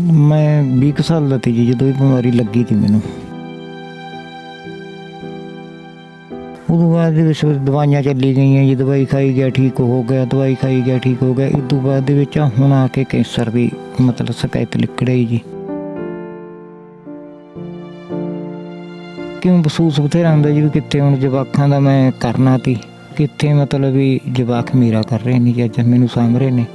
ਮੈਂ 20 ਕੁ ਸਾਲ ਦਾ ਸੀ ਜੀ, ਜਦੋਂ ਇਹ ਬਿਮਾਰੀ ਲੱਗੀ ਸੀ ਮੈਨੂੰ। ਉਦੋਂ ਬਾਅਦ ਦੇ ਵਿੱਚ ਦਵਾਈਆਂ ਚੱਲੀ ਗਈਆਂ ਜੀ, ਦਵਾਈ ਖਾਈ ਗਿਆ, ਠੀਕ ਹੋ ਗਿਆ, ਦਵਾਈ ਖਾਈ ਗਿਆ, ਠੀਕ ਹੋ ਗਿਆ। ਇਸ ਤੋਂ ਬਾਅਦ ਦੇ ਵਿੱਚ ਹੁਣ ਆ ਕੇ ਕੈਂਸਰ ਦੀ ਮਤਲਬ ਸ਼ਿਕਾਇਤ ਲਿਖੜਾਈ ਜੀ। ਕਿਉਂ ਮਹਿਸੂਸ ਬਥੇਰਾ ਹੁੰਦਾ ਜੀ ਵੀ ਕਿੱਥੇ ਹੁਣ ਜਵਾਕਾਂ ਦਾ ਮੈਂ ਕਰਨਾ ਤੀ ਕਿੱਥੇ ਮਤਲਬ ਵੀ ਜਵਾਕ ਮੇਰਾ ਕਰ ਰਹੇ ਨੇ ਜੀ ਮੈਨੂੰ ਸਾਂਭ ਰਹੇ ਨੇ।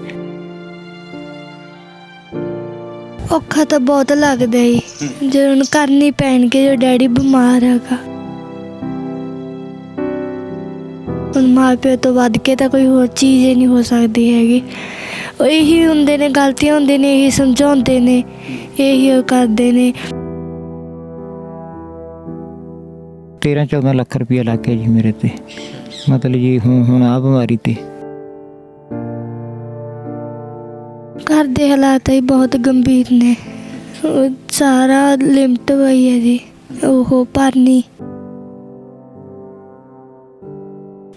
ਔਖਾ ਤਾਂ ਬਹੁਤ ਲੱਗਦਾ ਈ। ਜਦੋਂ ਉਹਨੂੰ ਕਰਨੀ ਪੈਣਗੇ ਜੋ ਡੈਡੀ ਬਿਮਾਰ ਹੈਗਾ। ਹੁਣ ਮਾਂ ਤੋਂ ਵੱਧ ਕੇ ਤਾਂ ਕੋਈ ਹੋਰ ਚੀਜ਼ ਹੀ ਨਹੀਂ ਹੋ ਸਕਦੀ ਹੈਗੀ। ਉਹ ਇਹੀ ਹੁੰਦੇ ਨੇ, ਗਲਤੀਆਂ ਹੁੰਦੇ ਨੇ, ਇਹੀ ਸਮਝਾਉਂਦੇ ਨੇ, ਇਹੀ ਉਹ ਕਰਦੇ ਨੇ। 13 14 ਲੱਖ ਰੁਪਇਆ ਲੱਗ ਗਿਆ ਜੀ ਮੇਰੇ ਤੇ। ਮਤਲਬ ਜੀ ਹੁਣ ਹੁਣ ਆ ਬਿਮਾਰੀ ਤੇ। ਘਰ ਦੇ ਹਾਲਾਤ ਹੀ ਬਹੁਤ ਗੰਭੀਰ ਨੇ। ਉਹ ਸਾਰਾ ਲਿਮਟ ਹੋਈ ਹੈ ਜੀ। ਉਹ ਭਰਨੀ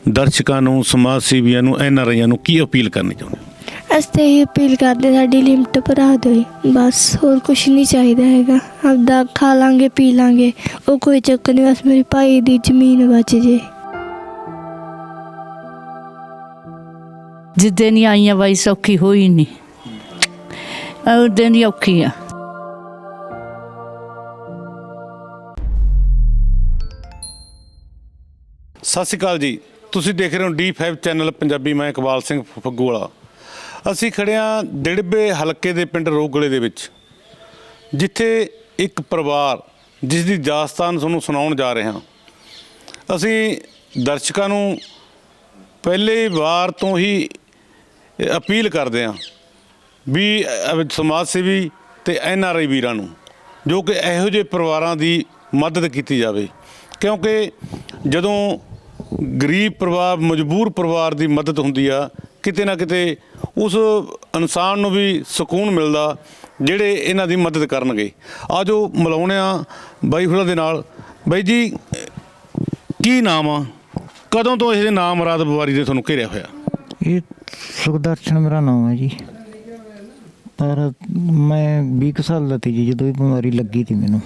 ਦਰਸ਼ਕਾਂ ਨੂੰ ਸਮਾਜ ਸੇਵੀਆਂ ਨੂੰ ਐਨ ਆਰ ਆਈਆਂ ਨੂੰ ਕੀ ਅਪੀਲ ਕਰਨੀ ਚਾਹੁੰਦੇ ਹੋ? ਅਸੀਂ ਤਾਂ ਇਹ ਅਪੀਲ ਕਰਦੇ ਸਾਡੀ ਲਿਮਟ ਭਰਾ ਦਿਓ ਜੀ। ਬਸ ਹੋਰ ਕੁਝ ਨਹੀਂ ਚਾਹੀਦਾ ਹੈਗਾ। ਆਪਦਾ ਖਾ ਲਾਂਗੇ ਪੀ ਲਾਂਗੇ। ਉਹ ਕੋਈ ਚੱਕਰ ਨਹੀਂ ਬਸ ਮੇਰੇ ਭਾਈ ਦੀ ਜ਼ਮੀਨ ਬਚ ਜੇ। ਜਿੱਦੇ ਨਹੀਂ ਆਈਆਂ ਬਾਈ ਸੌਖੀ ਹੋਈ ਨਹੀਂ। ਉਹਦੇ ਦੀ ਔਖੀ ਆ ਸਤਿ ਸ਼੍ਰੀ ਅਕਾਲ ਜੀ। ਤੁਸੀਂ ਦੇਖ ਰਹੇ ਹੋ D5 ਚੈਨਲ ਪੰਜਾਬੀ, ਮੈਂ ਇਕਬਾਲ ਸਿੰਘ ਫੱਗੂ ਵਾਲਾ ਅਸੀਂ ਹਾਂ ਡਿੜਬੇ ਹਲਕੇ ਦੇ ਪਿੰਡ ਰੋਗਲੇ ਦੇ ਵਿੱਚ, ਜਿੱਥੇ ਇੱਕ ਪਰਿਵਾਰ ਜਿਸ ਦੀ ਦਾਸਤਾਨ ਤੁਹਾਨੂੰ ਸੁਣਾਉਣ ਜਾ ਰਹੇ ਹਾਂ। ਅਸੀਂ ਦਰਸ਼ਕਾਂ ਨੂੰ ਪਹਿਲੀ ਵਾਰ ਤੋਂ ਹੀ ਅਪੀਲ ਕਰਦੇ ਹਾਂ ਵੀ ਅਹ, ਸਮਾਜ ਸੇਵੀ ਤੇ ਐਨ ਆਰ ਆਈ ਵੀਰਾਂ ਨੂੰ ਜੋ ਕਿ ਇਹੋ ਜਿਹੇ ਪਰਿਵਾਰਾਂ ਦੀ ਮਦਦ ਕੀਤੀ ਜਾਵੇ। ਕਿਉਂਕਿ ਜਦੋਂ ਗਰੀਬ ਪਰਿਵਾਰ ਮਜਬੂਰ ਪਰਿਵਾਰ ਦੀ ਮਦਦ ਹੁੰਦੀ ਆ ਕਿਤੇ ਨਾ ਕਿਤੇ ਉਸ ਇਨਸਾਨ ਨੂੰ ਵੀ ਸਕੂਨ ਮਿਲਦਾ ਜਿਹੜੇ ਇਹਨਾਂ ਦੀ ਮਦਦ ਕਰਨਗੇ। ਆਜੋ ਮਿਲਾਉਣੇ ਆ ਬਾਈ ਹੁਰਾਂ ਦੇ ਨਾਲ। ਬਾਈ ਜੀ ਕੀ ਨਾਮ ਆ? ਕਦੋਂ ਤੋਂ ਇਹ ਨਾਮ ਰਾਤ ਬਿਮਾਰੀ ਦੇ ਤੁਹਾਨੂੰ ਘੇਰਿਆ ਹੋਇਆ? ਇਹ ਸੁਖਦਰਸ਼ਨ ਮੇਰਾ ਨਾਮ ਹੈ ਜੀ। ਪਰ ਮੈਂ 20 ਕੁ ਸਾਲ ਦਾ ਸੀ ਜੀ, ਜਦੋਂ ਇਹ ਬਿਮਾਰੀ ਲੱਗੀ ਸੀ ਮੈਨੂੰ।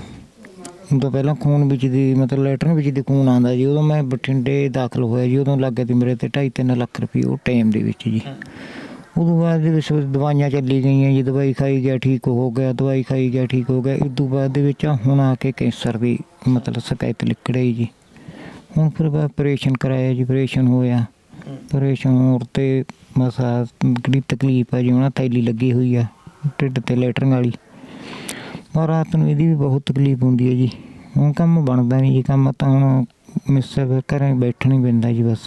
ਉਦੋਂ ਪਹਿਲਾਂ ਖੂਨ ਵਿੱਚ ਦੀ, ਮਤਲਬ ਲੈਟਰਨ ਵਿੱਚ ਦੀ ਖੂਨ ਆਂਦਾ ਜੀ, ਉਦੋਂ ਮੈਂ ਬਠਿੰਡੇ ਦਾਖਲ ਹੋਇਆ ਜੀ, ਉਦੋਂ ਲੱਗ ਗਏ ਸੀ ਮੇਰੇ ਤੇ 2.5 ਲੱਖ ਰੁਪਏ ਉਹ ਟਾਈਮ ਦੇ ਵਿੱਚ ਜੀ। ਉਦੋਂ ਬਾਅਦ ਦੇ ਵਿੱਚ ਦਵਾਈਆਂ ਚੱਲੀ ਗਈਆਂ ਜੀ, ਦਵਾਈ ਖਾਈ ਗਿਆ, ਠੀਕ ਹੋ ਗਿਆ, ਦਵਾਈ ਖਾਈ ਗਿਆ, ਠੀਕ ਹੋ ਗਿਆ। ਇਸ ਤੋਂ ਬਾਅਦ ਦੇ ਵਿੱਚ ਹੁਣ ਆ ਕੇ ਕੈਂਸਰ ਦੀ ਮਤਲਬ ਸ਼ਿਕਾਇਤ ਲਿਖੜਾਈ ਜੀ। ਹੁਣ ਫਿਰ ਮੈਂ ਆਪਰੇਸ਼ਨ ਕਰਾਇਆ ਜੀ ਆਪਰੇਸ਼ਨ ਹੋਇਆ। ਆਪਰੇਸ਼ਨ ਹੋਣ ਤੇ ਮਸਾ ਕਿਹੜੀ ਤਕਲੀਫ ਹੈ ਜੀ ਉਹਨਾਂ ਥੈਲੀ ਲੱਗੀ ਹੋਈ ਆ। ਢਿੱਡ ਤੇ ਲੈਟਰਿੰਗ ਵਾਲੀ। ਪਰ ਰਾਤ ਨੂੰ ਇਹਦੀ ਵੀ ਬਹੁਤ ਤਕਲੀਫ ਹੁੰਦੀ ਹੈ ਜੀ। ਹੁਣ ਕੰਮ ਬਣਦਾ ਨਹੀਂ ਜੀ, ਕੰਮ ਤਾਂ ਹੁਣ ਮਿਸਰ ਘਰੇ ਬੈਠਣਾ ਹੀ ਪੈਂਦਾ ਜੀ ਬਸ।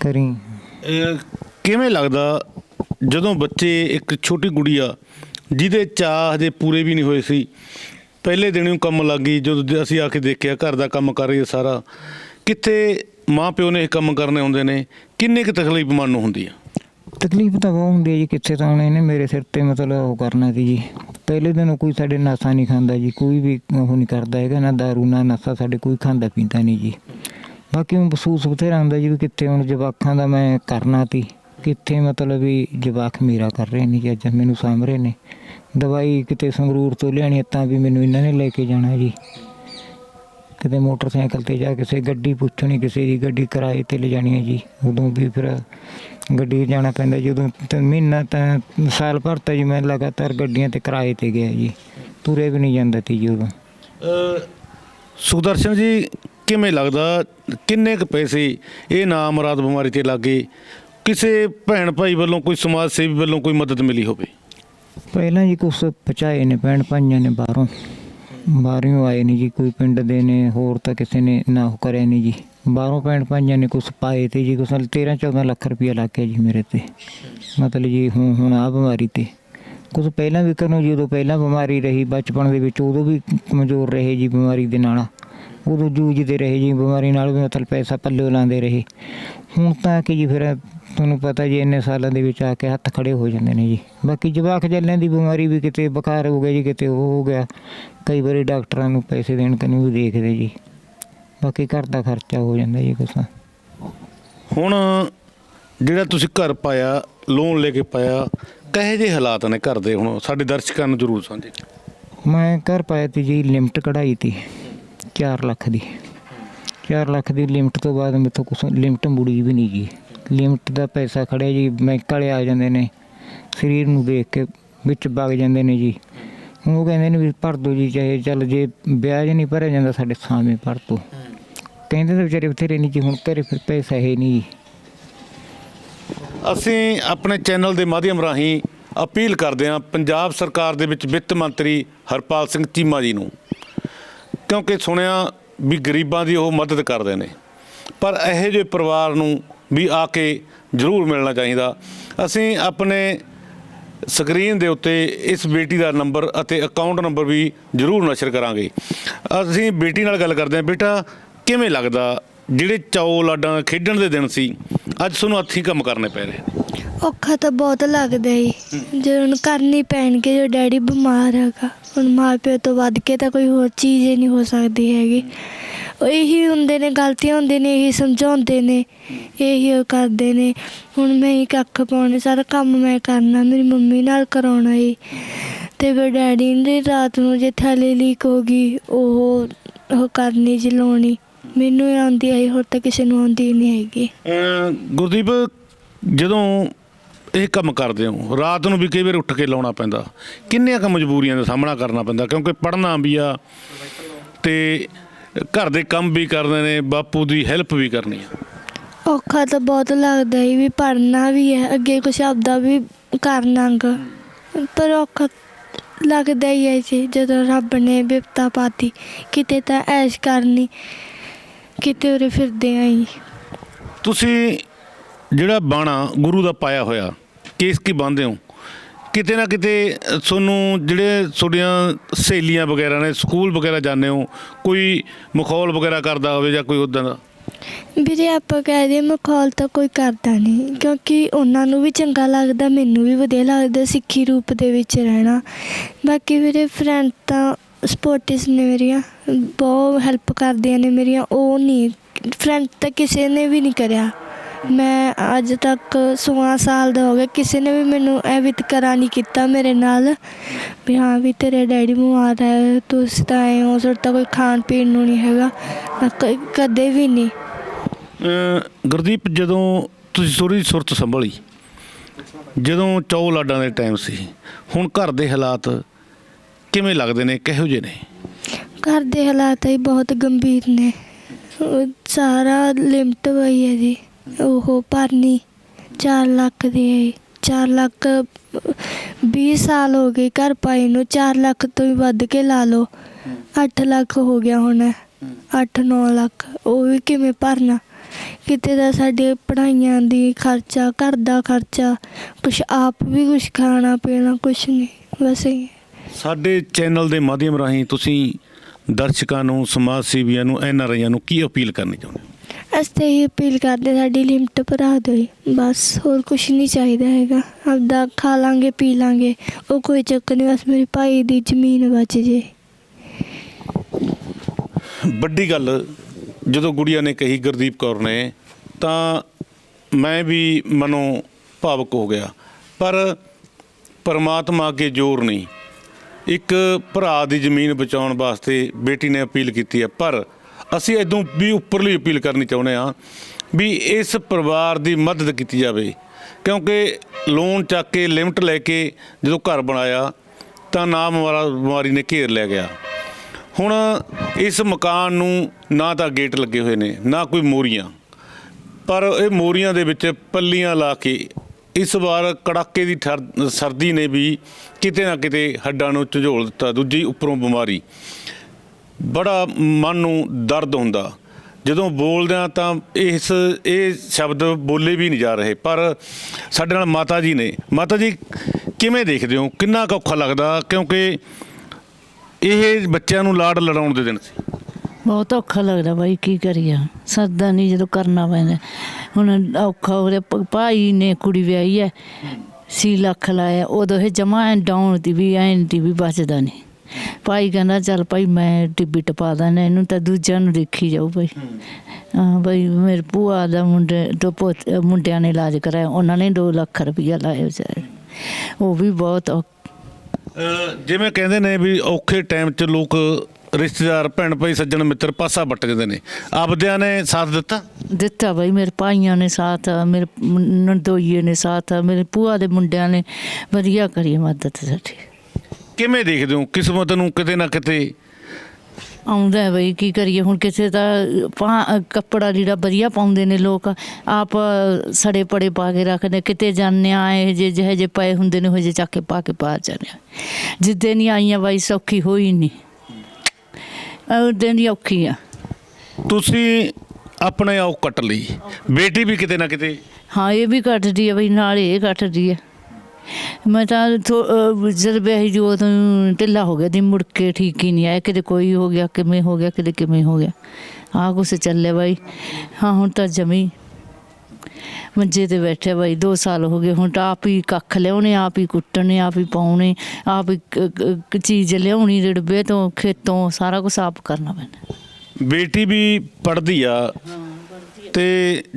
ਕਰੀ ਕਿਵੇਂ ਲੱਗਦਾ ਜਦੋਂ ਬੱਚੇ ਇੱਕ ਛੋਟੀ ਗੁੜੀਆ, ਜਿਹਦੇ ਚਾਹ ਹਜੇ ਪੂਰੇ ਵੀ ਨਹੀਂ ਹੋਏ ਸੀ, ਪਹਿਲੇ ਦਿਨ ਹੀ ਕੰਮ ਲੱਗ ਗਈ, ਜਦੋਂ ਅਸੀਂ ਆ ਕੇ ਦੇਖਿਆ ਘਰ ਦਾ ਕੰਮ ਕਰ ਰਹੀ ਹੈ ਸਾਰਾ। ਕਿੱਥੇ ਮਾਂ ਪਿਓ ਨੇ ਇਹ ਕੰਮ ਕਰਨੇ ਹੁੰਦੇ ਨੇ, ਕਿੰਨੇ ਕੁ ਤਕਲੀਫ ਮਨ ਨੂੰ ਹੁੰਦੀ ਆ ਤਕਲੀਫ ਤਾਂ ਬਹੁਤ ਹੁੰਦੀ ਹੈ ਜੀ ਕਿੱਥੇ ਤਾਂ ਹੁਣ ਇਹਨੇ ਮੇਰੇ ਸਿਰ ਤੇ ਮਤਲਬ ਉਹ ਕਰਨਾ ਸੀ ਜੀ। ਪਹਿਲੇ ਦਿਨ ਕੋਈ ਸਾਡੇ ਨਸ਼ਾ ਨਹੀਂ ਖਾਂਦਾ ਜੀ, ਕੋਈ ਵੀ ਉਹ ਨਹੀਂ ਕਰਦਾ ਹੈਗਾ, ਨਾ ਦਾਰੂ, ਨਾ ਨਸ਼ਾ ਸਾਡੇ ਕੋਈ ਖਾਂਦਾ ਪੀਂਦਾ ਨਹੀਂ ਜੀ। ਬਾਕੀ ਉਹ ਮਹਿਸੂਸ ਬਥੇਰਾ ਹੁੰਦਾ ਜੀ ਵੀ ਕਿੱਥੇ ਹੁਣ ਜਵਾਕਾਂ ਦਾ ਮੈਂ ਕਰਨਾ ਤੀ ਕਿੱਥੇ ਮਤਲਬ ਵੀ ਜਵਾਕ ਮੇਰਾ ਕਰ ਰਹੇ ਨੇ ਜੀ, ਅੱਜ ਮੈਨੂੰ ਸਾਂਭ ਰਹੇ ਨੇ। ਦਵਾਈ ਕਿਤੇ ਸੰਗਰੂਰ ਤੋਂ ਲਿਆਣੀ ਤਾਂ ਵੀ ਮੈਨੂੰ ਇਹਨਾਂ ਨੇ ਲੈ ਕੇ ਜਾਣਾ ਜੀ। ਕਿਤੇ ਮੋਟਰਸਾਈਕਲ ਤੇ ਜਾ ਕਿਸੇ ਗੱਡੀ ਪੁੱਛਣੀ ਕਿਸੇ ਦੀ ਗੱਡੀ ਕਿਰਾਏ ਤੇ ਲੈ ਜਾਣੀ ਹੈ ਜੀ। ਉਦੋਂ ਵੀ ਫਿਰ ਗੱਡੀ ਜਾਣਾ ਪੈਂਦਾ ਜਦੋਂ ਮਹੀਨਾ ਤਾਂ ਸਾਲ ਭਰ ਤਾਂ ਜੀ ਮੈਂ ਲਗਾਤਾਰ ਗੱਡੀਆਂ ਤੇ ਕਿਰਾਏ ਤੇ ਗਿਆ ਜੀ। ਤੁਰੇ ਵੀ ਨਹੀਂ ਜਾਂਦਾ ਤੀ ਜੀ ਉਦੋਂ। ਸੁਖਦਰਸ਼ਨ ਜੀ ਕਿਵੇਂ ਲੱਗਦਾ ਕਿੰਨੇ ਕੁ ਪੈਸੇ ਇਹ ਨਾਮ ਰਾਤ ਬਿਮਾਰੀ ਤੇ ਲੱਗੇ ਕਿਸੇ ਭੈਣ ਭਾਈ ਵੱਲੋਂ ਕੋਈ ਸਮਾਜ ਸੇਵੀ ਵੱਲੋਂ ਕੋਈ ਮਦਦ ਮਿਲੀ ਹੋਵੇ? ਪਹਿਲਾਂ ਜੀ ਕੁਛ ਪਹੁੰਚਾਏ ਨੇ ਭੈਣ ਭਾਈਆਂ ਨੇ ਬਾਹਰੋਂ। ਬਾਹਰੋਂ ਆਏ ਨਹੀਂ ਜੀ, ਕੋਈ ਪਿੰਡ ਦੇ ਨੇ, ਹੋਰ ਤਾਂ ਕਿਸੇ ਨੇ ਨਾ ਉਹ ਕਰਿਆ ਨਹੀਂ ਜੀ। ਬਾਹਰੋਂ ਭੈਣ ਭਾਈਆਂ ਨੇ ਕੁਛ ਪਾਏ ਤੇ ਜੀ, ਕੁਛ 13 14 ਲੱਖ ਰੁਪਇਆ ਲੱਗ ਗਿਆ ਜੀ ਮੇਰੇ ਤੇ। ਮਤਲਬ ਜੀ ਹੁਣ ਹੁਣ ਆ ਬਿਮਾਰੀ ਤੇ। ਕੁਛ ਪਹਿਲਾਂ ਵੀ ਕਰਨੋਂ ਜਦੋਂ ਪਹਿਲਾਂ ਬਿਮਾਰੀ ਰਹੀ, ਬਚਪਨ ਦੇ ਵਿੱਚ ਉਦੋਂ ਵੀ ਕਮਜ਼ੋਰ ਰਹੇ ਜੀ ਬਿਮਾਰੀ ਦੇ ਨਾਲ। ਉਦੋਂ ਜੂਝਦੇ ਰਹੇ ਜੀ ਬਿਮਾਰੀ ਨਾਲ ਵੀ ਮਤਲਬ ਪੈਸਾ ਪੱਲੇ ਲਾਉਂਦੇ ਰਹੇ। ਹੁਣ ਤਾਂ ਕਿ ਜੀ ਫਿਰ ਤੁਹਾਨੂੰ ਪਤਾ ਜੀ ਇੰਨੇ ਸਾਲਾਂ ਦੇ ਵਿੱਚ ਆ ਕੇ ਹੱਥ ਖੜੇ ਹੋ ਜਾਂਦੇ ਨੇ ਜੀ। ਬਾਕੀ ਜਵਾਕ ਜੱਲਿਆਂ ਦੀ ਬਿਮਾਰੀ ਵੀ ਕਿਤੇ ਬੁਖਾਰ ਹੋ ਗਿਆ ਜੀ ਕਿਤੇ ਉਹ ਹੋ ਗਿਆ। ਕਈ ਵਾਰੀ ਡਾਕਟਰਾਂ ਨੂੰ ਪੈਸੇ ਦੇਣ ਕਨੂੰ ਵੀ ਦੇਖਦੇ ਜੀ। ਬਾਕੀ ਘਰ ਦਾ ਖਰਚਾ ਹੋ ਜਾਂਦਾ ਜੀ ਕੁਛ ਹੁਣ ਜਿਹੜਾ ਤੁਸੀਂ ਘਰ ਪਾਇਆ ਲੋਨ ਲੈ ਕੇ ਪਾਇਆ ਕਹੇ ਜਿਹੇ ਹਾਲਾਤ ਨੇ ਘਰ ਦੇ? ਹੁਣ ਸਾਡੇ ਦਰਸ਼ਕਾਂ ਨੂੰ ਜ਼ਰੂਰ ਸਾਂਝੇ ਮੈਂ ਘਰ ਪਾਇਆ ਤੀ ਜੀ ਲਿਮਟ ਕਢਾਈ ਤੀ 4 ਲੱਖ ਦੀ। 4 ਲੱਖ ਦੀ ਲਿਮਟ ਤੋਂ ਬਾਅਦ ਮੇਥੋਂ ਕੁਛ ਲਿਮਟ ਮੁੜੀ ਵੀ ਨਹੀਂ ਜੀ। ਲਿਮਟ ਦਾ ਪੈਸਾ ਖੜਿਆ ਜੀ ਬੈਂਕ ਵਾਲੇ ਆ ਜਾਂਦੇ ਨੇ, ਸਰੀਰ ਨੂੰ ਦੇਖ ਕੇ ਵਿੱਚ ਵਗ ਜਾਂਦੇ ਨੇ ਜੀ। ਹੁਣ ਉਹ ਕਹਿੰਦੇ ਨੇ ਵੀ ਭਰ ਦੋ ਜੀ, ਚਾਹੇ ਚੱਲ ਜੇ ਵਿਆਜ ਨਹੀਂ ਭਰਿਆ ਜਾਂਦਾ ਸਾਡੇ ਸਾਹਮਣੇ ਭਰ ਦੋ। ਕਹਿੰਦੇ ਤਾਂ ਵਿਚਾਰੇ ਬਥੇਰੇ ਨਹੀਂ ਜੀ, ਹੁਣ ਘਰੇ ਫਿਰ ਪੈਸਾ ਹੈ ਨਹੀਂ ਜੀ। ਅਸੀਂ ਆਪਣੇ ਚੈਨਲ ਦੇ ਮਾਧਿਅਮ ਰਾਹੀਂ ਅਪੀਲ ਕਰਦੇ ਹਾਂ ਪੰਜਾਬ ਸਰਕਾਰ ਦੇ ਵਿੱਚ ਵਿੱਤ ਮੰਤਰੀ ਹਰਪਾਲ ਸਿੰਘ ਚੀਮਾ ਜੀ ਨੂੰ, ਕਿਉਂਕਿ ਸੁਣਿਆ ਵੀ ਗਰੀਬਾਂ ਦੀ ਉਹ ਮਦਦ ਕਰਦੇ ਨੇ, ਪਰ ਇਹੋ ਜਿਹੇ ਪਰਿਵਾਰ ਨੂੰ ਵੀ ਆ ਕੇ ਜ਼ਰੂਰ ਮਿਲਣਾ ਚਾਹੀਦਾ। ਅਸੀਂ ਆਪਣੇ ਸਕਰੀਨ ਦੇ ਉੱਤੇ ਇਸ ਬੇਟੀ ਦਾ ਨੰਬਰ ਅਤੇ ਅਕਾਊਂਟ ਨੰਬਰ ਵੀ ਜ਼ਰੂਰ ਨਸ਼ਰ ਕਰਾਂਗੇ। ਅਸੀਂ ਬੇਟੀ ਨਾਲ ਗੱਲ ਕਰਦੇ ਹਾਂ। ਬੇਟਾ, ਕਿਵੇਂ ਲੱਗਦਾ ਜਿਹੜੇ ਚੌ ਲਾਡਾਂ ਖੇਡਣ ਦੇ ਦਿਨ ਸੀ, ਅੱਜ ਤੁਹਾਨੂੰ ਹੱਥੀਂ ਕੰਮ ਕਰਨੇ ਪੈ ਰਹੇ ਨੇ। ਔਖਾ ਤਾਂ ਬਹੁਤ ਲੱਗਦਾ ਜੀ ਜੇ ਹੁਣ ਕਰਨੀ ਪੈਣਗੇ, ਜੋ ਡੈਡੀ ਬਿਮਾਰ ਹੈਗਾ, ਹੁਣ ਮਾਂ ਪਿਓ ਤੋਂ ਵੱਧ ਕੇ ਤਾਂ ਕੋਈ ਹੋਰ ਚੀਜ਼ ਹੀ ਨਹੀਂ ਹੋ ਸਕਦੀ ਹੈਗੀ। ਉਹ ਇਹੀ ਹੁੰਦੇ ਨੇ, ਗਲਤੀਆਂ ਹੁੰਦੇ ਨੇ, ਇਹੀ ਸਮਝਾਉਂਦੇ ਨੇ, ਇਹੀ ਉਹ ਕਰਦੇ ਨੇ। ਹੁਣ ਮੈਂ ਹੀ ਕੱਖ ਪਾਉਣੇ, ਸਾਰਾ ਕੰਮ ਮੈਂ ਕਰਨਾ, ਮੇਰੀ ਮੰਮੀ ਨਾਲ ਕਰਾਉਣਾ ਈ। ਤੇ ਫਿਰ ਡੈਡੀ ਨੇ ਰਾਤ ਨੂੰ ਜੇ ਥੈਲੀ ਲੀਕ ਹੋ ਗਈ, ਉਹ ਉਹ ਕਰਨੀ ਜੀ ਲਾਉਣੀ ਮੈਨੂੰ ਹੀ ਆਉਂਦੀ ਹੈ ਹੋਰ ਤਾਂ ਕਿਸੇ ਨੂੰ ਆਉਂਦੀ ਨਹੀਂ ਹੈਗੀ। ਅਮ ਗੁਰਦੀਪ ਜਦੋਂ ਇਹ ਕੰਮ ਕਰਦੇ ਹੋ ਰਾਤ ਨੂੰ ਵੀ ਕਈ ਵਾਰ ਉੱਠ ਕੇ ਲਾਉਣਾ ਪੈਂਦਾ। ਕਿੰਨੀਆਂ ਕੁ ਮਜਬੂਰੀਆਂ ਦਾ ਸਾਹਮਣਾ ਕਰਨਾ ਪੈਂਦਾ ਕਿਉਂਕਿ ਪੜ੍ਹਨਾ ਵੀ ਆ ਤੇ ਘਰ ਦੇ ਕੰਮ ਵੀ ਕਰਦੇ ਨੇ ਬਾਪੂ ਦੀ ਹੈਲਪ ਵੀ ਕਰਨੀ ਆ। ਔਖਾ ਤਾਂ ਬਹੁਤ ਲੱਗਦਾ ਹੀ ਵੀ ਪੜਨਾ ਵੀ ਹੈ ਅੱਗੇ ਕੁਛ ਆਪਦਾ ਵੀ ਕਰਨਾ ਗਾ ਪਰ ਔਖਾ ਲੱਗਦਾ ਹੀ ਹੈ ਜੀ ਜਦੋਂ ਰੱਬ ਨੇ ਬਿਪਤਾ ਪਾਤੀ ਕਿਤੇ ਤਾਂ ਐਸ਼ ਕਰਨੀ। ਕਿਤੇ ਉਰੇ ਫਿਰਦੇ ਆਈ ਤੁਸੀਂ ਜਿਹੜਾ ਬਾਣਾ ਗੁਰੂ ਦਾ ਪਾਇਆ ਹੋਇਆ ਕੇਸ ਕੀ ਬੰਨਦੇ ਹੋ? ਕਿਤੇ ਨਾ ਕਿਤੇ ਤੁਹਾਨੂੰ ਜਿਹੜੇ ਤੁਹਾਡੀਆਂ ਸਹੇਲੀਆਂ ਵਗੈਰਾ ਨੇ ਸਕੂਲ ਵਗੈਰਾ ਜਾਂਦੇ ਹੋ ਕੋਈ ਮਖੌਲ ਵਗੈਰਾ ਕਰਦਾ ਹੋਵੇ ਜਾਂ ਕੋਈ ਉਦਾਂ ਦਾ? ਵੀਰੇ ਆਪਾਂ ਕਹਿ ਦਈਏ ਮਖੌਲ ਤਾਂ ਕੋਈ ਕਰਦਾ ਨਹੀਂ ਕਿਉਂਕਿ ਉਹਨਾਂ ਨੂੰ ਵੀ ਚੰਗਾ ਲੱਗਦਾ ਮੈਨੂੰ ਵੀ ਵਧੀਆ ਲੱਗਦਾ ਸਿੱਖੀ ਰੂਪ ਦੇ ਵਿੱਚ ਰਹਿਣਾ। ਬਾਕੀ ਵੀਰੇ ਫਰੈਂਡ ਤਾਂ ਸਪੋਰਟਿਸ ਨੇ ਮੇਰੀਆਂ, ਬਹੁਤ ਹੈਲਪ ਕਰਦੀਆਂ ਨੇ ਮੇਰੀਆਂ, ਉਹ ਨਹੀਂ ਫਰੈਂਡ ਤਾਂ ਕਿਸੇ ਨੇ ਵੀ ਨਹੀਂ ਕਰਿਆ। ਮੈਂ ਅੱਜ ਤੱਕ 16 ਸਾਲ ਦਾ ਹੋ ਗਿਆ, ਕਿਸੇ ਨੇ ਵੀ ਮੈਨੂੰ ਇਹ ਵਿਤਕਰਾ ਨਹੀਂ ਕੀਤਾ ਮੇਰੇ ਨਾਲ। ਵੀ ਹਾਂ ਵੀ ਤੇਰੇ ਡੈਡੀ ਬਿਮਾਰ ਹੈ, ਤੁਸੀਂ ਤਾਂ ਐਂ ਹੋ ਤਾਂ ਕੋਈ ਖਾਣ ਪੀਣ ਨੂੰ ਨਹੀਂ ਹੈਗਾ ਕ- ਕਦੇ ਵੀ ਨਹੀਂ। ਅਮ ਗੁਰਦੀਪ, ਜਦੋਂ ਤੁਸੀਂ ਥੋੜੀ ਸੁਰਤ ਸੰਭਲੀ, ਜਦੋਂ ਚੌ ਲਾਡਾਂ ਦੇ ਟਾਈਮ ਸੀ, ਹੁਣ ਘਰ ਦੇ ਹਾਲਾਤ ਕਿਵੇਂ ਲੱਗਦੇ ਨੇ, ਕਿਹੋ ਜਿਹੇ ਨੇ? ਘਰ ਦੇ ਹਾਲਾਤ ਹੀ ਬਹੁਤ ਗੰਭੀਰ ਨੇ। ਉਹ ਸਾਰਾ ਲਿਮਟ ਪਈ ਹੈ ਜੀ। ਉਹ ਭਰਨੀ 4 ਲੱਖ ਦੀ ਹੈ 4 ਲੱਖ 20 ਸਾਲ ਹੋ ਗਏ ਘਰ ਪਾਈ ਨੂੰ 4 ਲੱਖ ਤੋਂ ਵੀ ਵੱਧ ਕੇ ਲਾ ਲਓ। 8 ਲੱਖ ਹੋ ਗਿਆ ਹੁਣ। 8-9 ਲੱਖ, ਉਹ ਵੀ ਕਿਵੇਂ ਭਰਨਾ? ਕਿਤੇ ਦਾ ਸਾਡੇ ਪੜਾਈਆਂ ਦੀ ਖਰਚਾ, ਘਰ ਦਾ ਖਰਚਾ, ਕੁਛ ਆਪ ਵੀ ਕੁਛ ਖਾਣਾ, ਪੀਣਾ ਕੁਛ ਨਹੀਂ, ਬਸ ਇਹ ਸਾਡੇ ਚੈਨਲ ਦੇ ਮਾਧਿਅਮ ਰਾਹੀਂ ਤੁਸੀਂ ਦਰਸ਼ਕਾਂ ਨੂੰ ਸਮਾਜ ਸੇਵੀਆਂ ਨੂੰ ਐਨ ਆਰ ਆਈਆਂ ਨੂੰ ਕੀ ਅਪੀਲ ਕਰਨੀ ਚਾਹੁੰਦੇ ਹੋ? ਅਸੀਂ ਇਹ ਅਪੀਲ ਕਰਦੇ ਸਾਡੀ ਲਿਮਟ ਭਰਾ ਦਿਓ। ਬਸ ਹੋਰ ਕੁਝ ਨਹੀਂ ਚਾਹੀਦਾ ਹੈਗਾ। ਆਪਦਾ ਖਾ ਲਾਂਗੇ ਪੀ ਲਾਂਗੇ। ਉਹ ਕੋਈ ਚੱਕਰ ਨਹੀਂ ਬਸ ਮੇਰੇ ਭਾਈ ਦੀ ਜ਼ਮੀਨ ਬਚ ਜੇ। ਵੱਡੀ ਗੱਲ ਜਦੋਂ ਗੁੜੀਆ ਨੇ ਕਹੀ ਗੁਰਦੀਪ ਕੌਰ ਨੇ ਤਾਂ ਮੈਂ ਵੀ ਮਨੋਂ ਭਾਵਕ ਹੋ ਗਿਆ। ਪਰ ਪਰਮਾਤਮਾ ਅੱਗੇ ਜ਼ੋਰ ਨਹੀਂ। ਇੱਕ ਭਰਾ ਦੀ ਜ਼ਮੀਨ ਬਚਾਉਣ ਵਾਸਤੇ ਬੇਟੀ ਨੇ ਅਪੀਲ ਕੀਤੀ ਹੈ। ਪਰ ਅਸੀਂ ਇਦੋਂ ਵੀ ਉੱਪਰਲੀ ਅਪੀਲ ਕਰਨੀ ਚਾਹੁੰਦੇ ਹਾਂ ਵੀ ਇਸ ਪਰਿਵਾਰ ਦੀ ਮਦਦ ਕੀਤੀ ਜਾਵੇ। ਕਿਉਂਕਿ ਲੋਨ ਚੱਕ ਕੇ ਲਿਮਟ ਲੈ ਕੇ ਜਦੋਂ ਘਰ ਬਣਾਇਆ, ਤਾਂ ਨਾ ਬਿਮਾਰਾ- ਬਿਮਾਰੀ ਨੇ ਘੇਰ ਲਿਆ ਗਿਆ। ਹੁਣ ਇਸ ਮਕਾਨ ਨੂੰ ਨਾ ਤਾਂ ਗੇਟ ਲੱਗੇ ਹੋਏ ਨੇ, ਨਾ ਕੋਈ ਮੋਰੀਆਂ। ਪਰ ਇਹ ਮੋਰੀਆਂ ਦੇ ਵਿੱਚ ਪੱਲੀਆਂ ਲਾ ਕੇ ਇਸ ਵਾਰ ਕੜਾਕੇ ਦੀ ਠਰ- ਸਰਦੀ ਨੇ ਵੀ ਕਿਤੇ ਨਾ ਕਿਤੇ ਹੱਡਾਂ ਨੂੰ ਝੰਜੋਲ ਦਿੱਤਾ, ਦੂਜੀ ਉੱਪਰੋਂ ਬਿਮਾਰੀ। ਬੜਾ ਮਨ ਨੂੰ ਦਰਦ ਹੁੰਦਾ। ਜਦੋਂ ਬੋਲਦੇ ਆ ਤਾਂ ਇਸ ਇਹ ਸ਼ਬਦ ਬੋਲੇ ਵੀ ਨਹੀਂ ਜਾ ਰਹੇ, ਪਰ ਸਾਡੇ ਨਾਲ ਮਾਤਾ ਜੀ ਨੇ। ਮਾਤਾ ਜੀ, ਕਿਵੇਂ ਦੇਖਦੇ ਹੋ? ਕਿੰਨਾ ਕੁ ਔਖਾ ਲੱਗਦਾ? ਕਿਉਂਕਿ ਇਹ ਬੱਚਿਆਂ ਨੂੰ ਲਾੜ ਲੜਾਉਣ ਦੇ ਦਿਨ ਸੀ। ਬਹੁਤ ਔਖਾ ਲੱਗਦਾ ਬਾਈ, ਕੀ ਕਰੀਏ? ਸਰਦਾ ਨਹੀਂ ਜਦੋਂ ਕਰਨਾ ਪੈਂਦਾ। ਹੁਣ ਔਖਾ ਹੋ ਰਿਹਾ। ਭਾਈ ਨੇ ਕੁੜੀ ਵਿਆਹੀ ਹੈ ਸੀ ਲੱਖ ਲਾਇਆ। ਉਦੋਂ ਇਹ ਜਮਾ ਐ ਡਾਊਨ ਦੀ ਵੀ ਐਨ ਦੀ ਵੀ ਬਚਦਾ ਨਹੀਂ ਭਾਈ ਕਹਿੰਦਾ, ਚੱਲ ਭਾਈ ਮੈਂ ਟਿੱਬੀ ਟਪਾ ਦਾਂ ਇਹਨੂੰ ਤਾਂ ਦੂਜਿਆਂ ਨੂੰ ਦੇਖੀ ਜਾਊ ਭਾਈ। ਹਾਂ ਭਾਈ, ਮੇਰੇ ਭੂਆ ਦਾ ਮੁੰਡੇ ਤੋਂ ਮੁੰਡਿਆਂ ਨੇ ਇਲਾਜ ਕਰਾਇਆ, ਉਹਨਾਂ ਨੇ 2 ਲੱਖ ਰੁਪਈਆ ਲਾਇਆ ਵਿਚਾਰੇ। ਉਹ ਵੀ ਬਹੁਤ ਔ- ਜਿਵੇਂ ਕਹਿੰਦੇ ਨੇ ਵੀ ਔਖੇ ਟਾਈਮ 'ਚ ਲੋਕ ਰਿਸ਼ਤੇਦਾਰ ਭੈਣ ਭਾਈ ਸੱਜਣ ਮਿੱਤਰ ਪਾਸਾ ਵੱਟ ਜਾਂਦੇ ਨੇ। ਆਪਦਿਆਂ ਨੇ ਸਾਥ ਦਿੱਤਾ? ਦਿੱਤਾ ਬਈ ਮੇਰੇ ਭਾਈਆਂ ਨੇ ਸਾਥ ਮੇਰੇ ਨੰਦੋਈਏ ਨੇ ਸਾਥ ਮੇਰੇ ਭੂਆ ਦੇ ਮੁੰਡਿਆਂ ਨੇ ਵਧੀਆ ਕਰੀ ਮਦਦ ਸਾਡੀ। ਕਿਵੇਂ ਦੇਖਦੇ ਹੋ? ਕਿਸਮਤ ਨੂੰ ਕਿਤੇ ਨਾ ਕਿਤੇ ਆਉਂਦਾ ਹੈ ਬਈ ਕੀ ਕਰੀਏ? ਹੁਣ ਕਿਸੇ ਦਾ ਪਾ ਕੱਪੜਾ ਲੀੜਾ ਵਧੀਆ ਪਾਉਂਦੇ ਨੇ ਲੋਕ ਆਪ ਸੜੇ ਪੜੇ ਪਾ ਕੇ ਰੱਖਦੇ ਕਿਤੇ ਜਾਂਦੇ ਆ ਇਹ ਜੇ ਜਿਹੇ ਜੇ ਪਏ ਹੁੰਦੇ ਨੇ ਜੇ ਚੱਕ ਕੇ ਪਾ ਕੇ ਪਾ ਜਾਂਦੇ ਜਿੱਦੇ ਨਹੀਂ ਆਈਆਂ ਬਾਈ ਸੌਖੀ ਹੋਈ ਨਹੀਂ। ਉਹ ਦਿਨ ਦੀ ਔਖੀ ਆ। ਤੁਸੀਂ ਆਪਣੇ ਆਪ ਕੱਟ ਲਈ। ਬੇਟੀ ਵੀ ਕਿਤੇ ਨਾ ਕਿਤੇ। ਹਾਂ ਇਹ ਵੀ ਕੱਟਦੀ ਹੈ ਬਈ ਨਾਲ ਇਹ ਕੱਟਦੀ ਹੈ ਮੈਂ ਤਾਂ ਜਦ ਵਿਆਹੀ ਜੋ ਢਿੱਲਾ ਹੋ ਗਿਆ। ਦੀ ਮੁੜ ਕੇ ਠੀਕ ਹੀ ਨਹੀਂ ਆਇਆ। ਕਿਤੇ ਕੋਈ ਹੋ ਗਿਆ ਕਿਵੇਂ ਹੋ ਗਿਆ ਕਿਤੇ ਕਿਵੇਂ ਹੋ ਗਿਆ। ਆਹ ਕੁਛ ਚੱਲੇ ਬਾਈ। ਹਾਂ ਹੁਣ ਤਾਂ ਜਮੀ ਮੰਜੇ ਤੇ ਬੈਠੇ ਬਾਈ 2 ਸਾਲ ਹੋ ਗਏ ਹੁਣ ਤਾਂ ਆਪ ਹੀ ਕੱਖ ਲਿਆਉਣੇ ਆਪ ਹੀ ਕੁੱਟਣੇ ਆਪ ਹੀ ਪਾਉਣੇ ਆਪ ਹੀ ਚੀਜ਼ ਲਿਆਉਣੀ ਰਿੜਬੇ ਤੋਂ ਖੇਤੋਂ ਸਾਰਾ ਕੁਝ ਆਪ ਕਰਨਾ ਪੈਂਦਾ। ਬੇਟੀ ਵੀ ਪੜ੍ਹਦੀ ਆ ਤੇ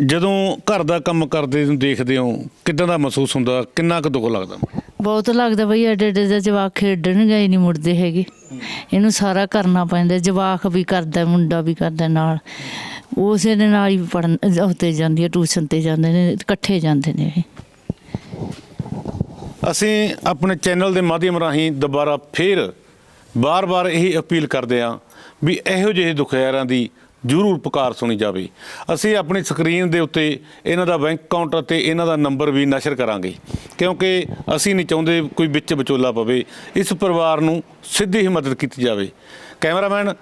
ਜਦੋਂ ਘਰ ਦਾ ਕੰਮ ਕਰਦੇ ਨੂੰ ਦੇਖਦੇ ਹੋ ਕਿਦਾਂ ਦਾ ਮਹਿਸੂਸ ਹੁੰਦਾ? ਕਿੰਨਾ ਕੁ ਦੁੱਖ ਲੱਗਦਾ? ਬਹੁਤ ਲੱਗਦਾ ਬਈ ਐਡੇ ਐਡੇ ਦਾ ਜਵਾਕ ਖੇਡਣ ਗਏ ਨਹੀਂ ਮੁੜਦੇ ਹੈਗੇ। ਇਹਨੂੰ ਸਾਰਾ ਕਰਨਾ ਪੈਂਦਾ ਜਵਾਕ ਵੀ ਕਰਦਾ ਮੁੰਡਾ ਵੀ ਕਰਦਾ ਨਾਲ। ਉਸੇ ਦੇ ਨਾਲ ਹੀ ਪੜਨ ਉੱਤੇ ਜਾਂਦੀ ਹੈ, ਟਿਊਸ਼ਨ ਤੇ ਜਾਂਦੇ ਨੇ, ਇਕੱਠੇ ਜਾਂਦੇ ਨੇ ਇਹ। ਅਸੀਂ ਆਪਣੇ ਚੈਨਲ ਦੇ ਮਾਧਿਅਮ ਰਾਹੀਂ ਦੁਬਾਰਾ ਫੇਰ ਬਾਰ-ਬਾਰ ਇਹੀ ਅਪੀਲ ਕਰਦੇ ਹਾਂ ਵੀ ਇਹੋ ਜਿਹੇ ਦੁਖਿਆਰਾਂ ਦੀ ਜ਼ਰੂਰ ਪੁਕਾਰ ਸੁਣੀ ਜਾਵੇ। ਅਸੀਂ ਆਪਣੀ ਸਕਰੀਨ ਦੇ ਉੱਤੇ ਇਹਨਾਂ ਦਾ ਬੈਂਕ ਅਕਾਊਂਟ ਅਤੇ ਇਹਨਾਂ ਦਾ ਨੰਬਰ ਵੀ ਨਸ਼ਰ ਕਰਾਂਗੇ, ਕਿਉਂਕਿ ਅਸੀਂ ਨਹੀਂ ਚਾਹੁੰਦੇ ਕੋਈ ਵਿੱਚ ਵਿਚੋਲਾ ਪਵੇ, ਇਸ ਪਰਿਵਾਰ ਨੂੰ ਸਿੱਧੀ ਹੀ ਮਦਦ ਕੀਤੀ ਜਾਵੇ। ਕੈਮਰਾਮੈਨ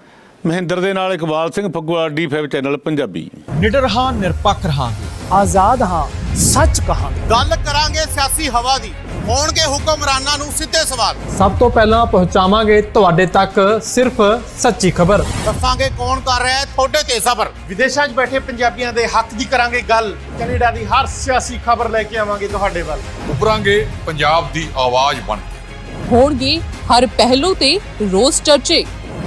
ਮਹਿੰਦਰ ਦੇ ਨਾਲ Iqbal Singh Phaggua D five channel Punjabi. ਨਿਡਰ ਹਾਂ ਨਿਰਪੱਖ ਰਹਾਂਗੇ। ਆਜ਼ਾਦ ਹਾਂ ਸੱਚ ਕਹਾਂਗੇ। ਗੱਲ ਕਰਾਂਗੇ ਸਿਆਸੀ ਹਵਾ ਦੀ ਹੋਣਗੇ ਹੁਕਮਰਾਨਾਂ ਨੂੰ ਸਿੱਧੇ ਸਵਾਲ। ਸਭ ਤੋਂ ਪਹਿਲਾਂ ਪਹੁੰਚਾਵਾਂਗੇ ਤੁਹਾਡੇ ਤੱਕ ਸਿਰਫ ਸੱਚੀ ਖਬਰ। ਦੱਸਾਂਗੇ ਕੌਣ ਕਰ ਰਿਹਾ ਹੈ ਤੁਹਾਡੇ ਤੇ ਸਬਰ। ਵਿਦੇਸ਼ਾਂ 'ਚ ਬੈਠੇ ਪੰਜਾਬੀਆਂ ਦੇ ਹੱਕ ਦੀ ਕਰਾਂਗੇ ਗੱਲ। ਕੈਨੇਡਾ ਦੀ ਹਰ ਸਿਆਸੀ ਖਬਰ ਲੈ ਕੇ ਆਵਾਂਗੇ ਤੁਹਾਡੇ ਵੱਲ। ਉਭਰਾਂਗੇ ਪੰਜਾਬ ਦੀ ਆਵਾਜ਼ ਬਣ ਕੇ। ਹੋਣਗੇ ਹਰ ਪਹਿਲੂ ਤੇ ਰੋਜ਼ ਚਰਚੇ।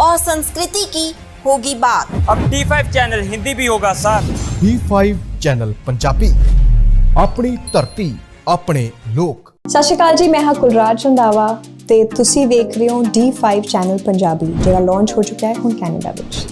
और संस्कृति की होगी बात ਅਬ D5 ਚੈਨਲ ਹਿੰਦੀ ਵੀ ਹੋਗਾ ਸਰ D5 ਚੈਨਲ ਪੰਜਾਬੀ ਆਪਣੀ ਧਰਤੀ ਆਪਣੇ ਲੋਕ ਸਤਿ ਸ਼੍ਰੀ ਅਕਾਲ ਜੀ ਮੈਂ ਹਾਂ ਕੁਲਰਾਜ ਰੰਧਾਵਾ ਤੇ ਤੁਸੀਂ ਦੇਖ ਰਹੇ ਹੋ D5 ਚੈਨਲ ਪੰਜਾਬੀ ਜਿਹੜਾ ਲਾਂਚ ਹੋ ਚੁੱਕਾ ਹੈ ਹੁਣ ਕੈਨੇਡਾ ਵਿੱਚ